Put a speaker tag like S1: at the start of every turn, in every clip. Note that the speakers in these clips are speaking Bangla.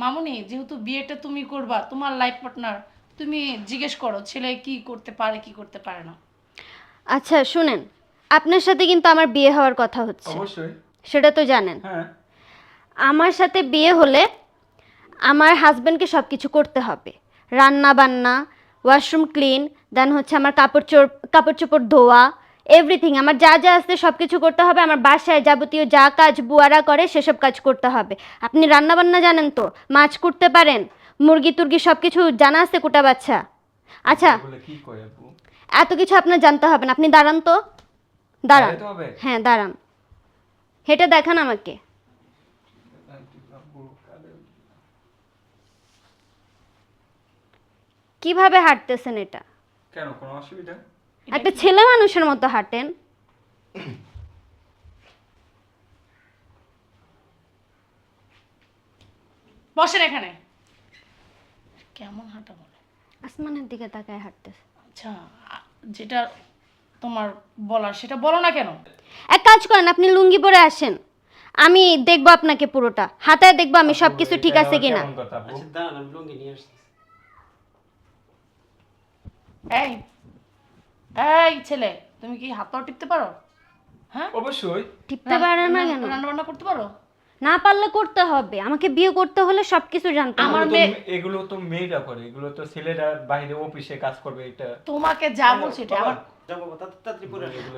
S1: মামুনি যেহেতু বিয়েটা তুমি করবা তোমার লাইফ পার্টনার তুমি জিজ্ঞেস করো ছেলে কি করতে পারে কি করতে পারে না।
S2: আচ্ছা শুনেন আপনার সাথে কিন্তু আমার বিয়ে হওয়ার কথা হচ্ছে।
S3: অবশ্যই।
S2: সেটা তো জানেন।
S3: হ্যাঁ।
S2: আমার সাথে বিয়ে হলে আমার হাজব্যান্ডকে সব কিছু করতে হবে। রান্না বান্না ওয়াশরুম ক্লিন দেন হচ্ছে আমার কাপড় চোর কাপড় চোপড় ধোয়া এভরিথিং আমার যা যা আছে সব কিছু করতে হবে আমার বাসায় যাবতীয় যা কাজ বুয়ারা করে সেসব কাজ করতে হবে। আপনি রান্না বান্না জানেন তো মাছ করতে পারেন মুরগি টুরগি সব কিছু জানা আছে কুটা বাচ্চা? আচ্ছা এত কিছু আপনার জানতে হবে না আপনি দাঁড়ান তো। দাঁড়ান। হ্যাঁ দাঁড়ান। হেঁটে দেখান আমাকে। কীভাবে হাঁটতেছেন এটা?
S3: কেন কোনো অসুবিধা?
S2: একটা ছেলে মানুষের মতো হাঁটেন।
S1: বসেন এখানে। কেমন হাঁটা বলো?
S2: আসমানের দিকে তাকায় হাঁটতেছে।
S1: আচ্ছা যেটা তোমার বলার সেটা বলো না কেন?
S2: এক কাজ করেন আপনি লুঙ্গি পরে আসেন। আমি দেখব আপনাকে পুরোটা। হাতায় দেখব আমি সব কিছু ঠিক আছে কিনা?
S4: আচ্ছা দাঁড়ান আমি লুঙ্গি নিয়ে আসছি
S1: এই এই ছেলে তুমি কি হাত পাও টিপতে পারো? হ্যাঁ?
S3: অবশ্যই।
S2: টিপতে পারে না কেন?
S1: রান্না বান্না করতে পারো?
S2: না পারলে করতে হবে। আমাকে বিয়ে করতে হলে সব কিছু জানতে
S1: আমার মেয়ে-
S3: এগুলো তো মেয়েরা করে। এগুলো তো ছেলেরা বাইরে অফিসে কাজ করবে এটা
S1: তোমাকে যা বলছি এটা আমার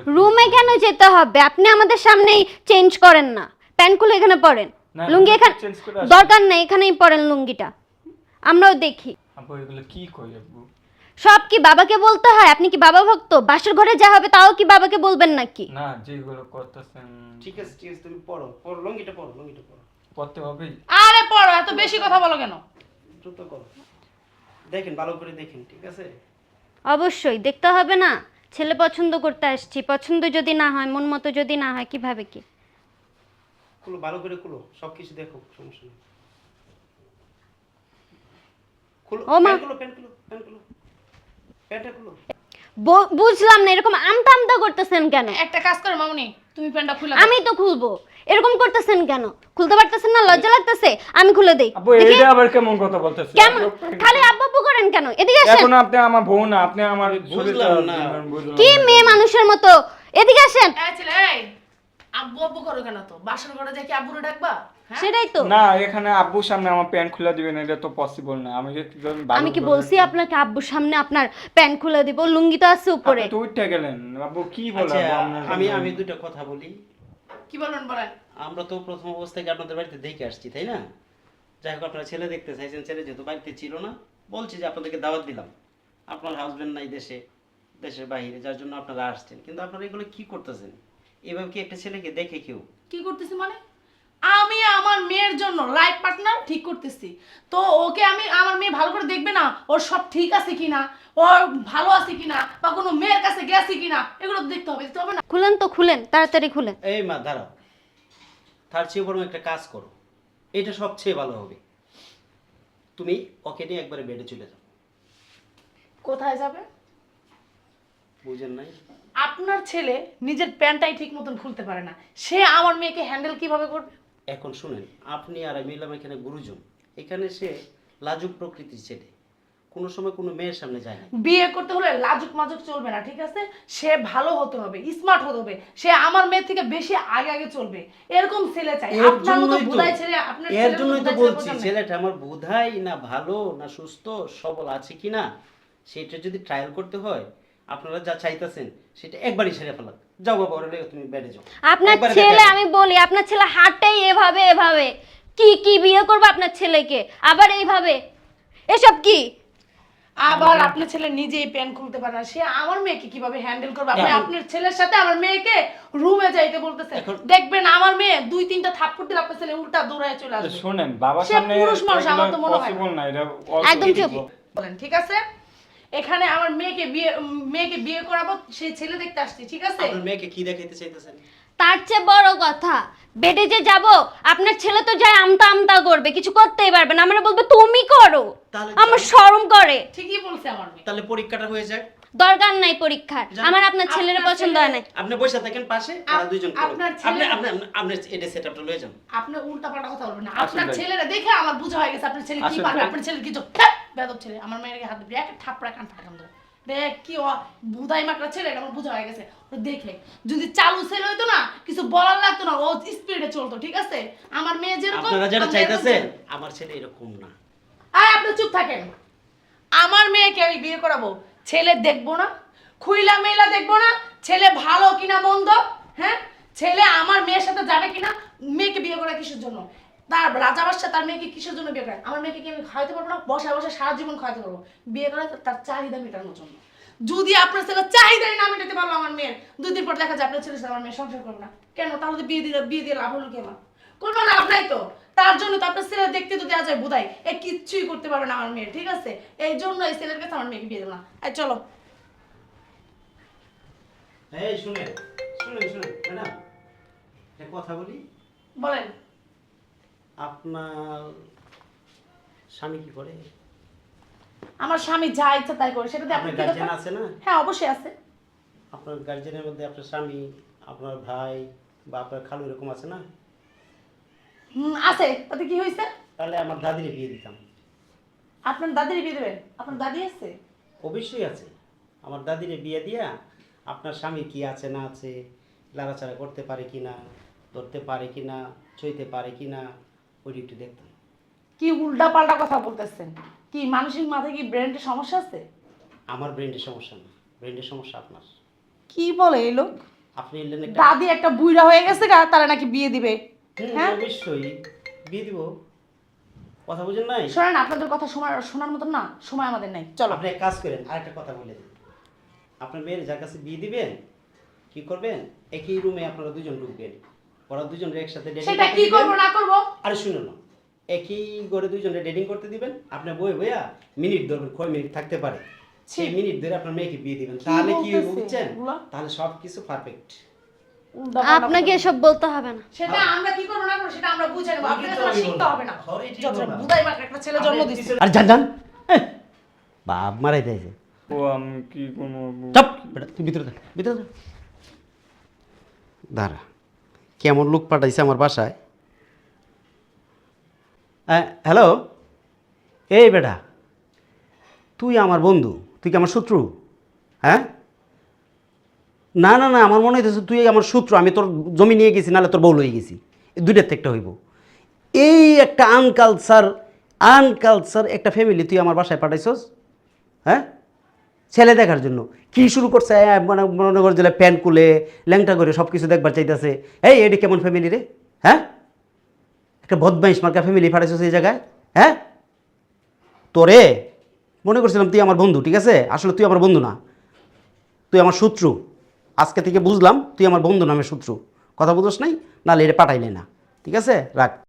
S2: রুমে কেন যেতে হবে? আপনি আমাদের সামনেই চেঞ্জ করেন না। প্যান্ট খুলে এখানে পরেন। লুঙ্গি এখানে
S3: করে।
S2: দরকার নেই এখানেই পরেন লুঙ্গিটা। আমরাও দেখি।
S3: আপু এগুলো কি কই আপু
S2: সব কি বাবাকে বলতে হয়? আপনি কি বাবা ভক্ত? বাসর ঘরে যা হবে তাও কি বাবাকে বলবেন নাকি?
S3: না যেগুলো করতেছেন।
S4: ঠিক আছে ঠিক আছে তুমি পড়ো পড়ো লুঙ্গিটা পড়ো লুঙ্গিটা পড়ো।
S3: পড়তে হবেই
S1: আরে পড়ো এত বেশি কথা বলো কেন?
S4: দ্রুত করো। দেখেন ভালো করে দেখেন ঠিক আছে?
S2: অবশ্যই দেখতে হবে না। ছেলে পছন্দ করতে আসছি পছন্দ যদি না হয় মন মতো যদি না হয় কীভাবে কি?
S4: খুলো ভালো করে খুলো সব কিছু দেখো সমস্যা নেই। খুলো
S2: ও মা।
S4: প্যান্ট খুলো প্যান্ট খুলো প্যান্ট খুলো প্যান্টটা খুলো
S2: বু- বুঝলাম না এরকম আমতা আমতা করতেছেন কেন?
S1: একটা কাজ করো মামুনি তুমি প্যান্টটা খুলে
S2: আমি তো খুলবো। এরকম করতেছেন কেন? খুলতে পারতেছেন না? লজ্জা লাগতেছে? আমি খুলে দেই।
S3: আপু এইটা আবার কেমন কথা বলতেছেন
S2: কেমন? খালি আব্বু আব্বু করেন কেন? এদিকে আসেন।
S3: এখন আপনি আমার বউ না আপনি আমার
S4: বুঝলাম না।
S2: কি মেয়ে মানুষের মতো? এদিকে আসেন।
S1: এই ছেলে এই। আব্বু আব্বু করো কেন তো? ঘরে কি আব্বুরে ডাকবা? হ্যাঁ?
S2: সেটাই তো।
S3: না এখানে আব্বুর সামনে আমার প্যান্ট খুলে দিবেন এটা তো পসিবল না। আমি যে একজন
S2: আমি কি বলছি আপনাকে আব্বুর সামনে আপনার প্যান্ট খুলে দিব লুঙ্গি তো আছে উপরে।
S3: আপনি তো উঠে গেলেন। আব্বু কি বলে
S4: আচ্ছা আমি আমি দুটো কথা বলি।
S1: কি বলবেন বলেন।
S4: আমরা তো প্রথম অবস্থায় আপনাদের বাড়িতে দেখে আসছি তাই না? যাই হোক আপনারা ছেলে দেখতে চাইছেন ছেলে যেহেতু বাড়িতে ছিল না বলছি যে আপনাদেরকে দাওয়াত দিলাম। আপনার হাজবেন্ড নাই দেশে দেশের বাইরে যার জন্য আপনারা আসছেন। কিন্তু আপনারা এগুলো কি করতেছেন? এভাবে কি একটা ছেলেকে দেখে কেউ?
S1: কি করতেছি মানে? আমি আমার মেয়ের জন্য লাইফ পার্টনার ঠিক করতেছি। তো ওকে আমি আমার মেয়ে ভালো করে দেখবে না ওর সব ঠিক আছে কিনা ওর ভালো আছে কিনা বা কোনো মেয়ের কাছে গেছে কিনা এগুলো তো দেখতে হবে দেখতে হবে না।
S2: খুলেন তো খুলেন তাড়াতাড়ি খুলেন।
S4: এই মা দাঁড়াও। তার চেয়ে বরং একটা কাজ করো। এটা সবচেয়ে ভালো হবে। তুমি ওকে নিয়ে একবারে বেডে চলে যাও।
S1: কোথায় যাবে?
S4: বুঝেন নাই?
S1: আপনার ছেলে নিজের প্যান্টটাই ঠিক মতন খুলতে পারে না। সে আমার মেয়েকে হ্যান্ডেল কীভাবে করবে?
S4: এখন শুনেন আপনি আর আমি এলাম এখানে গুরুজন। এখানে সে লাজুক প্রকৃতির ছেলে। কোনো সময় কোনো মেয়ের সামনে যায় না।
S1: বিয়ে করতে হলে লাজুক মাজুক চলবে না ঠিক আছে? সে ভালো হতে হবে স্মার্ট হতে হবে। সে আমার মেয়ের থেকে বেশি আগে আগে চলবে। এরকম ছেলে চাই।
S4: এর
S1: আপনার মতো
S4: জন্যই তো
S1: ছেলে আপনার
S4: এর
S1: ছেলের মতো
S4: জন্যই তো
S1: বুধাই ছেলে
S4: বলছি
S1: নেই।
S4: ছেলেটা আমার বোধাই না ভালো না সুস্থ সবল আছে কি না সেটা যদি ট্রায়াল করতে হয় আপনারা যা চাইতেছেন সেটা একবারই সেরে ফেলাক। যাও বাবা ওরা তুমি বেড়ে যাও।
S2: আপনার
S4: একবারে
S2: ছেলে আমি বলি আপনার ছেলে হাঁটটাই এভাবে এভাবে। কি কি বিয়ে করব আপনার ছেলেকে? আবার এইভাবে। এসব কি?
S1: আবার আপনার ছেলে নিজেই প্যান্ট খুলতে পারে না। সে আমার মেয়েকে কীভাবে হ্যান্ডেল করবে? আপনি
S4: এখন-
S1: আপনার ছেলের সাথে আমার মেয়েকে রুমে যাইতে বলতেছে
S4: এখন-
S1: দেখবেন আমার মেয়ে দুই তিনটা থাপ্পড় দিলে আপনার ছেলে উল্টা দৌড়ায় চলে আসবে।
S3: শোনেন বাবার
S1: সে
S3: সামনে
S1: পুরুষ মানুষ, আমার তো মনে হয় না।
S3: পসিবল না এটা
S2: একদম চুপ।
S1: বলেন ঠিক আছে? এখানে আমার মেয়েকে বিয়ে মেয়েকে বিয়ে করাবো সেই ছেলে দেখতে আসছি ঠিক আছে?
S4: আপনার মেয়েকে কি দেখাইতে চাইতেছেন?
S2: তার চেয়ে বড় কথা বেটে যে যাব আপনার ছেলে তো যায় আমতা আমতা করবে কিছু করতেই পারবে না। আমরা বলব তুমি করো আমার শরম করে।
S1: ঠিকই বলছে আমার মেয়ে।
S4: তাহলে পরীক্ষাটা হয়ে যাক।
S2: দরকার নাই পরীক্ষার। আমার আপনার ছেলের পছন্দ হয় নাই।
S4: আপনি বসে থাকেন পাশে আর দুইজন
S1: আপনার
S4: আপনি
S1: ছেলে-
S4: আপনি আপনি- এটা সেটআপটা লয়ে যান।
S1: আপনি উল্টা পাল্টা কথা বলবেন না। আপনার ছেলেরা দেখে আমার বোঝা হয়ে গেছে আপনার ছেলে কি পারবে আপনার ছেলের কি চোখ বেদব ছেলে। আমার মেয়ের হাত দিয়ে একটা থাপড়া কান ফাটাম ধরে। দেখ কি ও বুধাই মাকড়া ছেলে এটা আমার বোঝা হয়ে গেছে। ও দেখে। যদি চালু ছেলে হইতো না কিছু বলার লাগতো না ও স্পিডে চলতো ঠিক আছে? আমার মেয়ে যেরকম
S4: আপনারা যেটা চাইতেছেন আমার ছেলে এরকম না।
S1: আয় আপনি চুপ থাকেন। আমার মেয়েকে আমি বিয়ে করাবো। ছেলে দেখব না, খুইলা মেলা দেখব না, ছেলে ভালো কিনা মন্দ হ্যাঁ? ছেলে আমার মেয়ের সাথে যাবে কিনা, মেয়েকে বিয়ে করা কিসের জন্য? তার রাজা বাদশা তার মেয়েকে কিসের জন্য বিয়ে করে? আমার মেয়েকে কি আমি খাওয়াতে পারব না? বসা বসে সারা জীবন খাওয়াতে পারব। বিয়ে করা তার চাহিদা মেটানোর জন্য। যদি আপনার ছেলে চাহিদাই না মেটাতে পারল আমার মেয়ের, দুই দিন পর দেখা যায় আপনার ছেলে আমার মেয়ে সংসার করবে না। কেন? তাহলে বিয়ে দিয়ে বিয়ে দিয়ে লাভ হলো কি আমার কোনো লাভ নাই তো। তার জন্য তো আপনার ছেলে দেখতে তো দেওয়া যায় বোধাই এ কিচ্ছুই করতে পারবে না আমার মেয়ে ঠিক আছে? এই জন্য এই ছেলের কাছে আমার মেয়েকে বিয়ে দেবো না। এই চলো।
S4: এই শুনে শুনে শুনে ম্যাডাম একটা কথা বলি।
S1: বলেন।
S4: আপনার স্বামী কি করে?
S1: আমার স্বামী যা ইচ্ছা তাই করে সেটা আপনি
S4: আপনার গার্জেন আছে না?
S1: হ্যাঁ অবশ্যই আছে।
S4: আপনার গার্জেনের মধ্যে আপনার স্বামী আপনার ভাই বা আপনার খালু এরকম আছে না?
S1: আছে। তাতে কি হয়েছে?
S4: তাহলে আমার দাদিরে বিয়ে দিতাম।
S1: আপনার দাদির বিয়ে দেবেন? আপনার দাদি আছে?
S4: অবশ্যই আছে। আমার দাদিরে বিয়ে দিয়া আপনার স্বামী কি আছে না আছে লাড়াচাড়া করতে পারে কি না ধরতে পারে কি না ছইতে পারে কি না ওইটা একটু দেখতাম।
S1: কি উল্টা পাল্টা কথা বলতেছেন? কি মানসিক মাথায় কি ব্রেনের সমস্যা আছে?
S4: আমার ব্রেনের সমস্যা না। ব্রেনের সমস্যা আপনার।
S1: কি বলে এই লোক?
S4: আপনি এলেন একটা
S1: দাদি একটা বুইড়া হয়ে গেছে গা তারা নাকি বিয়ে দিবে? হ্যাঁ?
S4: অবশ্যই। বিয়ে দিব। কথা বুঝেন নাই?
S1: শোনেন আপনাদের কথা শোনার শোনার মতন না সময় আমাদের নাই। চলো।
S4: আপনি এক কাজ করেন আরেকটা কথা বলে দিন আপনার মেয়ের যার কাছে বিয়ে দিবেন কি করবেন? একই রুমে আপনারা দুজন ঢুকবেন। ওরা দুজন একসাথে
S1: সেটা কি। করব না করব?
S4: আরে শুনুন না একই ঘরে দুজনে ডেটিং করতে দিবেন। আপনার বই বইয়া মিনিট ধরবেন কয় মিনিট থাকতে পারে? সেই মিনিট ধরে আপনার মেয়েকে বিয়ে দিবেন। তাহলে কি বুঝছেন? তাহলে সব কিছু পারফেক্ট
S2: আপনাকে এসব বলতে হবে না।
S1: সেটা আমরা কি করব না করব সেটা আমরা বুঝে নেব। আপনাকে তো শিখতে হবে না।
S4: হয়।
S1: বুধাই মাকে একটা ছেলে জন্ম দিচ্ছে
S4: আর জান জান বাপ মারাই দিয়েছে।
S3: ও আমি কি কোনো
S4: চাপ বেটা তুই ভিতরে থাক ভিতরে থাক। দাঁড়া কেমন লোক পাঠাইছে আমার বাসায়? হ্যালো? এই বেটা তুই আমার বন্ধু তুই কি আমার শত্রু? হ্যাঁ? না না না, আমার মনে হইতেছে তুই আমার সূত্র আমি তোর জমি নিয়ে গেছি, নাহলে তোর বউ লয়ে গেছি। দুইটার থেকে হইব। এই একটা আনকালচার আনকালচার একটা ফ্যামিলি তুই আমার বাসায় পাঠাইছস হ্যাঁ? ছেলে দেখার জন্য। কি শুরু করছে? মানে মনে কর যে প্যান্ট কুলে ল্যাংটা করে সব কিছু দেখবার চাইতেছে। এই, এটি কেমন ফ্যামিলি রে? হ্যাঁ? একটা বদমাইশ মার্কা ফ্যামিলি পাঠাইছস এই জায়গায় হ্যাঁ? তোরে, মনে করছিলাম তুই আমার বন্ধু, ঠিক আছে? আসলে তুই আমার বন্ধু না। তুই আমার শত্রু। আজকে থেকে বুঝলাম তুই আমার বন্ধু নামে শত্রু। কথা বুঝোস নাই? নাহলে এটা পাঠাইলে না। ঠিক আছে? রাখ।